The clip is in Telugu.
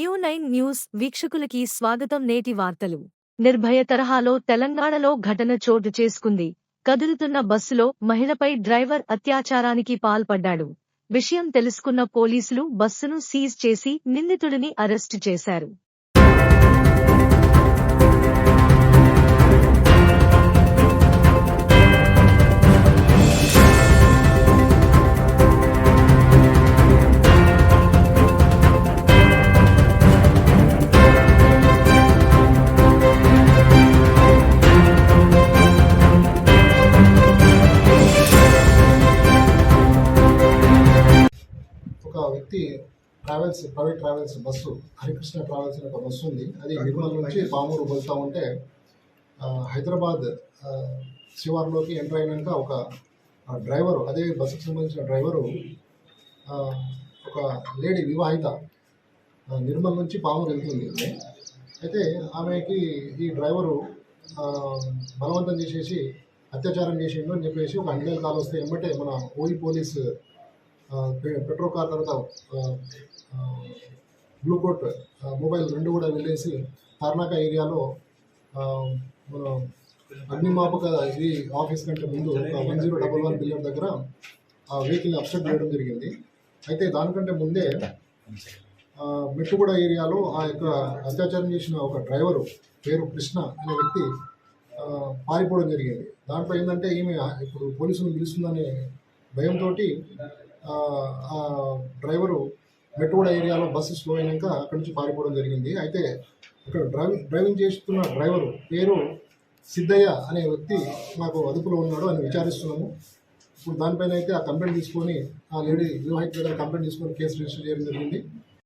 న్యూ నైన్ న్యూస్ వీక్షకులకి స్వాగతం నేటి వార్తలు. నిర్భయ తరహాలో తెలంగాణలో ఘటన చోటు చేసుకుంది. కదులుతున్న బస్సులో మహిళపై డ్రైవర్ అత్యాచారానికి పాల్పడ్డాడు. విషయం తెలుసుకున్న పోలీసులు బస్సును సీజ్ చేసి నిందితుడిని అరెస్టు చేశారు. ఒక వ్యక్తి travels private travels bus Harikrishna travels అనే ఒక బస్సు ఉంది. అది నిర్మల్ నుంచి పామూరు వెళ్తూ ఉంటే హైదరాబాద్ శివార్లోకి ఎంటర్ అయినాక ఒక డ్రైవరు అదే బస్సుకు సంబంధించిన డ్రైవరు ఒక లేడీ వివాహిత నిర్మల్ నుంచి పామూరు వెళ్తుంది. అయితే ఆమెకి ఈ డ్రైవరు బలవంతం చేసేసి అత్యాచారం చేసిండు అని చెప్పేసి ఒక హండ్రెడ్ కాల్ వస్తే ఎమ్మటే మన ఓయి పోలీస్ పెట్రో పె- కార్ తర్వాత బ్లూకోట్ మొబైల్ రెండు కూడా వెళ్ళేసి తార్నాక ఏరియాలో మన అగ్నిమాపక ఇది ఆఫీస్ కంటే ముందు one zero double one billion దగ్గర ఆ వెహికల్ని అప్సెట్ చేయడం జరిగింది. అయితే దానికంటే ముందే మెట్టుగూడ ఏరియాలో ఆ యొక్క అత్యాచారం చేసిన ఒక డ్రైవరు పేరు కృష్ణ అనే వ్యక్తి పారిపోవడం జరిగింది. దాంట్లో ఏంటంటే ఈమె ఇప్పుడు పోలీసులు పిలుస్తుందనే భయంతో ఆ డ్రైవరు మెట్టుగూడ ఏరియాలో బస్సు స్లో అయినాక అక్కడి నుంచి పారిపోవడం జరిగింది. అయితే ఇక్కడ డ్రైవింగ్ డ్రైవింగ్ చేస్తున్న డ్రైవరు పేరు సిద్ధయ్య అనే వ్యక్తి మాకు అదుపులో ఉన్నాడు అని విచారిస్తున్నాము. ఇప్పుడు దానిపైన అయితే ఆ కంప్లైంట్ తీసుకొని ఆ లేడీ వివాహిత దగ్గర కంప్లైంట్ తీసుకొని కేసు రిజిస్టర్ చేయడం జరిగింది.